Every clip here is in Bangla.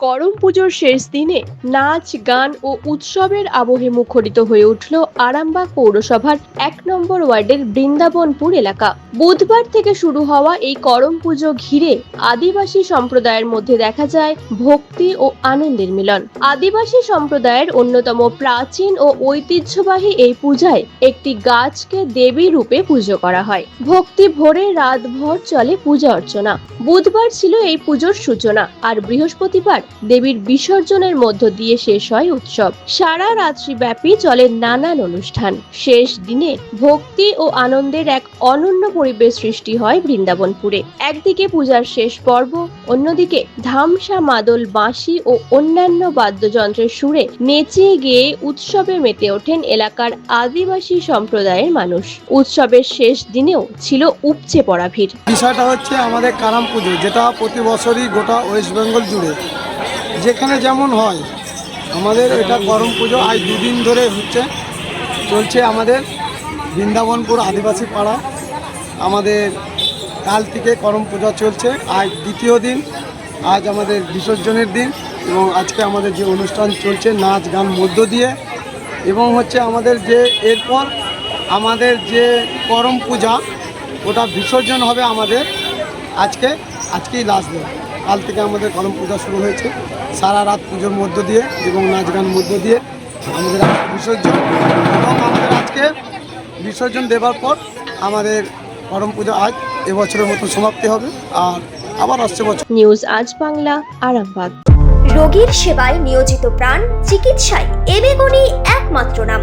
করম পুজোর শেষ দিনে নাচ, গান ও উৎসবের আবহে মুখরিত হয়ে উঠল আরামবাগ পৌরসভার এক নম্বর ওয়ার্ডের বৃন্দাবনপুর এলাকা। বুধবার থেকে শুরু হওয়া এই করম পুজো ঘিরে আদিবাসী সম্প্রদায়ের মধ্যে দেখা যায় ভক্তি ও আনন্দের মিলন। আদিবাসী সম্প্রদায়ের অন্যতম প্রাচীন ও ঐতিহ্যবাহী এই পূজায় একটি গাছকে দেবী রূপে পুজো করা হয়। ভক্তি ভরে রাতভর চলে পূজা অর্চনা। বুধবার ছিল এই পুজোর সূচনা, আর বৃহস্পতিবার দেবীর বিসর্জনের মধ্য দিয়ে শেষ হয় উৎসব। সারা রাত্রি ব্যাপী চলে নানান অনুষ্ঠান। শেষ দিনে ভক্তি ও আনন্দের এক অনন্য পরিবেশ সৃষ্টি হয় বৃন্দাবনপুরে। একদিকে পূজার শেষ পর্ব, অন্যদিকে ধামসা মাদল, বাঁশি ও অন্যান্য বাদ্যযন্ত্রের সুরে নেচে গিয়ে উৎসবে মেতে ওঠেন এলাকার আদিবাসী সম্প্রদায়ের মানুষ। উৎসবের শেষ দিনেও ছিল উপচে পড়া ভিড়। বিষয়টা হচ্ছে আমাদের কারাম পুজো, যেটা প্রতি বছরই গোটা ওয়েস্ট বেঙ্গল জুড়ে। যেখানে যেমন হয়, আমাদের এটা করম পুজো আজ দুদিন ধরে হচ্ছে, চলছে আমাদের বৃন্দাবনপুর আদিবাসী পাড়া। আমাদের কাল থেকে করম পূজা চলছে, আজ দ্বিতীয় দিন, আজ আমাদের বিসর্জনের দিন এবং আজকে আমাদের যে অনুষ্ঠান চলছে নাচ গান মধ্য দিয়ে এবং হচ্ছে আমাদের যে এরপর আমাদের যে করম পূজা, ওটা বিসর্জন হবে আমাদের আজকে, আজকেই লাস্ট দিন কাল থেকে আমাদের করম পূজা শুরু হয়েছে। সারা রাত পুজোর মধ্য দিয়ে এবং নাচ গান মধ্য দিয়ে আমাদের বিসর্জন। এবং আমাদের আজকে বিসর্জন দেওয়ার পর আমাদের করম পূজা আজ এবছরের মতো সমাপ্তি হবে। আর আবার আসছে বছর। নিউজ আজ বাংলা আরামবাগ। রোগীর সেবায় নিয়োজিত প্রাণ চিকিৎসায় এবেগুনি একমাত্র নাম।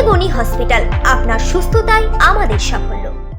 এবেগুনি হসপিটাল। আপনার সুস্থতাই আমাদের সাফল্য।